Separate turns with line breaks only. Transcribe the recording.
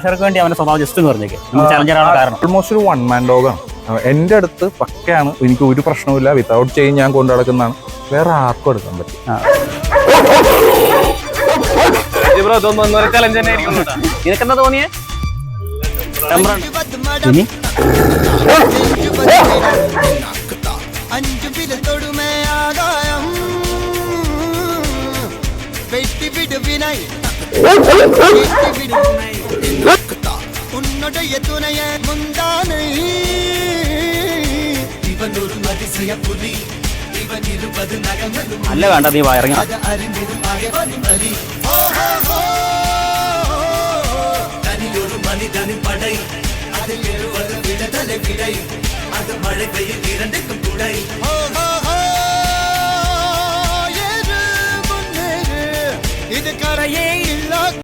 പ്രേക്ഷകർക്ക് വേണ്ടി അവന്റെ സ്വഭാവം ജസ്റ്റ് എന്ന് പറഞ്ഞേക്ക്. ചലഞ്ച് ചെയ്യാനുള്ള കാരണം.
ഓൾമോസ്റ്റ് ഒരു വൺ മാൻ ഡോഗാണ് എന്റെ അടുത്ത് പക്കയാണ്. എനിക്ക് ഒരു പ്രശ്നവുമില്ല. വിത്തൗട്ട് ചെയ്യും ഞാൻ കൊണ്ടു നടക്കുന്നതാണ്. വേറെ ആർക്കും എടുക്കാൻ പറ്റും.
നിനക്കെന്താ തോന്നിയേ. ഇനി?
என்னுடைய துணைய முந்தானை. இவன் ஒரு அதிசய புலி. இவன் இருபது
நகங்களும் அல்ல வேண்டாம் நீ
வாயறங்க. அறிந்திடும் அகவதிமதி தனியொரு மனிதனின் படை. அதில் எழுவது விடதலை விடை. அது மழை பெய்யும் இரண்டுக்கும் துடை இது கரையே